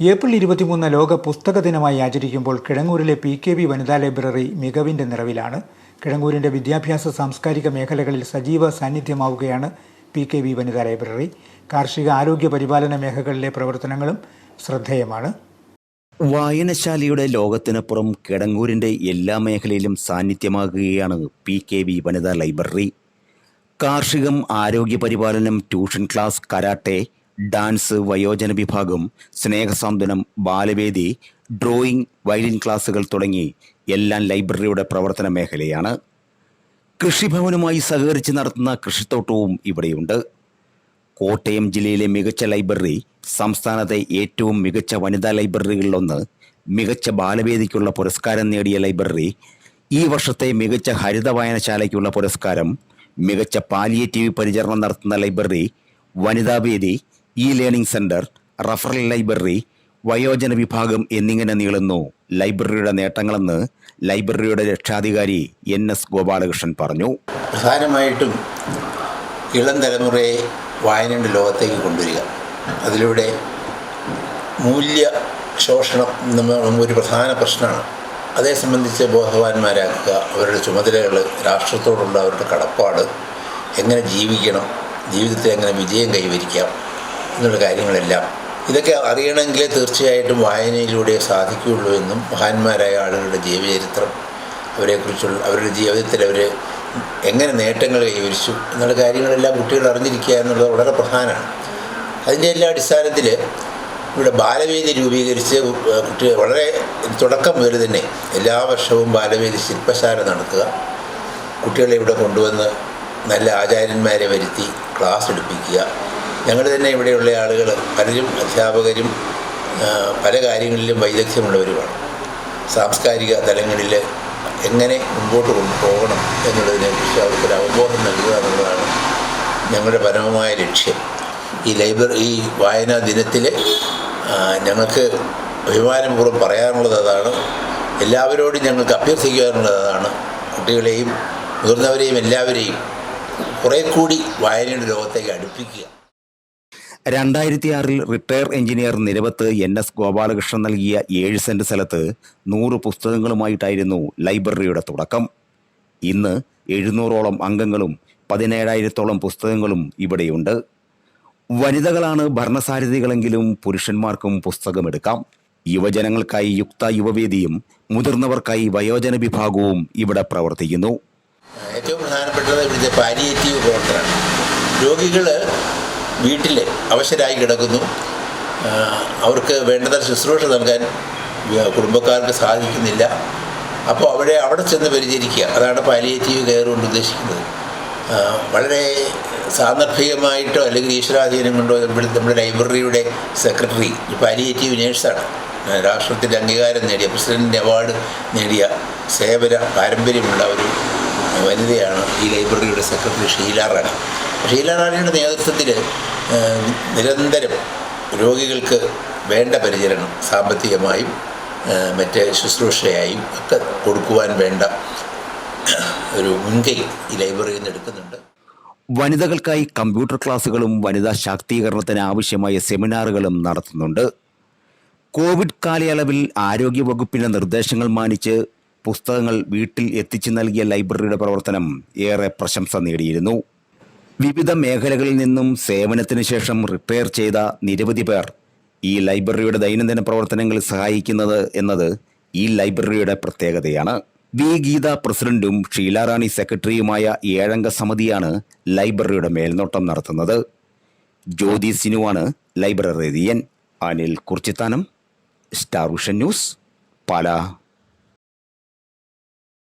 April ഇരുപത്തിമൂന്ന് ലോക പുസ്തക ദിനമായി ആചരിക്കുമ്പോൾ കിഴങ്ങൂരിലെ പി കെ വി വനിതാ ലൈബ്രറി മികവിന്റെ നിറവിലാണ്. കിഴങ്ങൂരിന്റെ വിദ്യാഭ്യാസ സാംസ്കാരിക മേഖലകളിൽ സജീവ സാന്നിധ്യമാവുകയാണ് പി കെ വി വനിതാ ലൈബ്രറി. കാർഷിക ആരോഗ്യ പരിപാലന മേഖലകളിലെ പ്രവർത്തനങ്ങളും ശ്രദ്ധേയമാണ്. വായനശാലയുടെ ലോകത്തിനപ്പുറം കിടങ്ങൂരിന്റെ എല്ലാ മേഖലയിലും സാന്നിധ്യമാകുകയാണ് പി കെ വി വനിതാ ലൈബ്രറി. കാർഷികം ആരോഗ്യ പരിപാലനം ട്യൂഷൻ ക്ലാസ് കരാട്ടെ ഡാൻസ് വയോജന വിഭാഗം സ്നേഹസാന്ത്വനം ബാലവേദി ഡ്രോയിങ് വയലിൻ ക്ലാസുകൾ തുടങ്ങി എല്ലാം ലൈബ്രറിയുടെ പ്രവർത്തന മേഖലയാണ്. കൃഷിഭവനുമായി സഹകരിച്ച് നടത്തുന്ന കൃഷിത്തോട്ടവും ഇവിടെയുണ്ട്. കോട്ടയം ജില്ലയിലെ മികച്ച ലൈബ്രറി സംസ്ഥാനത്തെ ഏറ്റവും മികച്ച വനിതാ ലൈബ്രറികളിലൊന്ന് മികച്ച ബാലവേദിക്കുള്ള പുരസ്കാരം നേടിയ ലൈബ്രറി ഈ വർഷത്തെ മികച്ച ഹരിത വായനശാലയ്ക്കുള്ള പുരസ്കാരം മികച്ച പാലിയേറ്റീവ് പരിചരണം നടത്തുന്ന ലൈബ്രറി വനിതാവേദി E learning centre referral library വയോജന വിഭാഗം എന്നിങ്ങനെ നീളുന്നു. ലൈബ്രറിയുടെ നേട്ടങ്ങളെന്ന് ലൈബ്രറിയുടെ രക്ഷാധികാരി എൻ എസ് ഗോപാലകൃഷ്ണൻ പറഞ്ഞു. പ്രധാനമായിട്ടും ഇളം തലമുറയെ വായനയുടെ ലോകത്തേക്ക് കൊണ്ടുവരിക. അതിലൂടെ മൂല്യ ശോഷണം ഒരു പ്രധാന പ്രശ്നമാണ്. അതേ സംബന്ധിച്ച് ബോധവാന്മാരാക്കുക അവരുടെ ചുമതലകൾ രാഷ്ട്രത്തോടുള്ള അവരുടെ കടപ്പാട് എങ്ങനെ ജീവിക്കണം ജീവിതത്തെ എങ്ങനെ വിജയം കൈവരിക്കാം എന്നുള്ള കാര്യങ്ങളെല്ലാം. ഇതൊക്കെ അറിയണമെങ്കിൽ തീർച്ചയായിട്ടും വായനയിലൂടെ സാധിക്കുകയുള്ളൂ എന്നും മഹാന്മാരായ ആളുകളുടെ ജീവചരിത്രം അവരെക്കുറിച്ചുള്ള അവരുടെ ജീവിതത്തിൽ അവർ എങ്ങനെ നേട്ടങ്ങൾ കൈവരിച്ചു എന്നുള്ള കാര്യങ്ങളെല്ലാം കുട്ടികൾ അറിഞ്ഞിരിക്കുക എന്നുള്ളത് വളരെ പ്രധാനമാണ്. അതിന്റെ എല്ലാ അടിസ്ഥാനത്തിൽ ഇവിടെ ബാലവേദി രൂപീകരിച്ച് കുട്ടികൾ വളരെ തുടക്കം മുതൽ തന്നെ എല്ലാ വർഷവും ബാലവേദി ശില്പശാല നടത്തുക. കുട്ടികളെ ഇവിടെ കൊണ്ടുവന്ന് നല്ല ആചാര്യന്മാരെ വരുത്തി ക്ലാസ് എടുപ്പിക്കുക. ഞങ്ങൾ തന്നെ ഇവിടെയുള്ള ആളുകൾ പലരും അധ്യാപകരും പല കാര്യങ്ങളിലും വൈദഗ്ധ്യമുള്ളവരുമാണ്. സാംസ്കാരിക തലങ്ങളിൽ എങ്ങനെ മുമ്പോട്ട് കൊണ്ടുപോകണം എന്നുള്ളതിനെക്കുറിച്ച് അവർക്കൊരു അവബോധം നൽകുക എന്നുള്ളതാണ് ഞങ്ങളുടെ പരമമായ ലക്ഷ്യം. ഈ ലൈബ്രറി ഈ വായനാ ദിനത്തിൽ ഞങ്ങൾക്ക് അഭിമാനപൂർവം പറയാനുള്ളത് അതാണ്. എല്ലാവരോടും ഞങ്ങൾക്ക് അഭ്യർത്ഥിക്കാനുള്ളത് അതാണ്. കുട്ടികളെയും മുതിർന്നവരെയും എല്ലാവരെയും കുറേ കൂടി വായനയുടെ ലോകത്തേക്ക് അടുപ്പിക്കുക. രണ്ടായിരത്തി ആറിൽ retire engineer Niravath N S Gopalakrishnan നൽകിയ ഏഴ് സെന്റ് സ്ഥലത്ത് നൂറ് പുസ്തകങ്ങളുമായിട്ടായിരുന്നു ലൈബ്രറിയുടെ തുടക്കം. ഇന്ന് എഴുന്നൂറോളം അംഗങ്ങളും പതിനേഴായിരത്തോളം പുസ്തകങ്ങളും ഇവിടെയുണ്ട്. വനിതകളാണ് ഭരണസാരഥികളെങ്കിലും പുരുഷന്മാർക്കും പുസ്തകമെടുക്കാം. യുവജനങ്ങൾക്കായി യുക്ത യുവവേദിയും മുതിർന്നവർക്കായി വയോജന വിഭാഗവും ഇവിടെ പ്രവർത്തിക്കുന്നു. ഏറ്റവും പ്രധാനപ്പെട്ടത് ഇവിടുത്തെ പാലിയേറ്റീവ് പ്രവർത്തനമാണ്. രോഗികൾ വീട്ടിൽ അവശരായി കിടക്കുന്നു. അവർക്ക് വേണ്ടത്ര ശുശ്രൂഷ നൽകാൻ കുടുംബക്കാർക്ക് സാധിക്കുന്നില്ല. അപ്പോൾ അവരെ അവിടെ ചെന്ന് പരിചരിക്കുക. അതാണ് പാലിയേറ്റീവ് കെയർ കൊണ്ട് ഉദ്ദേശിക്കുന്നത്. വളരെ സാന്ദർഭികമായിട്ടോ അല്ലെങ്കിൽ ഈശ്വരാധീനം കൊണ്ടോ ഇവിടെ നമ്മുടെ ലൈബ്രറിയുടെ സെക്രട്ടറി പാലിയേറ്റീവ് നേഴ്സാണ്. രാഷ്ട്രത്തിന്റെ അംഗീകാരം നേടിയ പ്രസിഡന്റിന്റെ അവാർഡ് നേടിയ സേവന പാരമ്പര്യമുള്ള ഒരു വനിതയാണ് ഈ ലൈബ്രറിയുടെ സെക്രട്ടറി ഷീല റാണി. ഷീല റാണിയുടെ നേതൃത്വത്തിൽ നിരന്തരം രോഗികൾക്ക് വേണ്ട പരിചരണം സാമ്പത്തികമായും മറ്റ് ശുശ്രൂഷയായും ഒക്കെ കൊടുക്കുവാൻ വേണ്ട ഒരു മുൻകൈ ഈ ലൈബ്രറിയിൽ നിന്ന് എടുക്കുന്നുണ്ട്. വനിതകൾക്കായി കമ്പ്യൂട്ടർ ക്ലാസുകളും വനിതാ ശാക്തീകരണത്തിന് ആവശ്യമായ സെമിനാറുകളും നടത്തുന്നുണ്ട്. കോവിഡ് കാലയളവിൽ ആരോഗ്യവകുപ്പിന്റെ നിർദ്ദേശങ്ങൾ മാനിച്ച് പുസ്തകങ്ങൾ വീട്ടിൽ എത്തിച്ചു നൽകിയ ലൈബ്രറിയുടെ പ്രവർത്തനം ഏറെ പ്രശംസ നേടിയിരുന്നു. വിവിധ മേഖലകളിൽ നിന്നും സേവനത്തിന് ശേഷം റിപ്പയർ ചെയ്ത നിരവധി പേർ ഈ ലൈബ്രറിയുടെ ദൈനംദിന പ്രവർത്തനങ്ങളിൽ സഹായിക്കുന്നത് എന്നത് ഈ ലൈബ്രറിയുടെ പ്രത്യേകതയാണ്. വി. ഗീത പ്രസിഡന്റും ഷീലാറാണി സെക്രട്ടറിയുമായ ഏഴംഗ സമിതിയാണ് ലൈബ്രറിയുടെ മേൽനോട്ടം നടത്തുന്നത്. Jyothi സിനുവാണ് librarian Anil Kurchithanam. Star news Pala.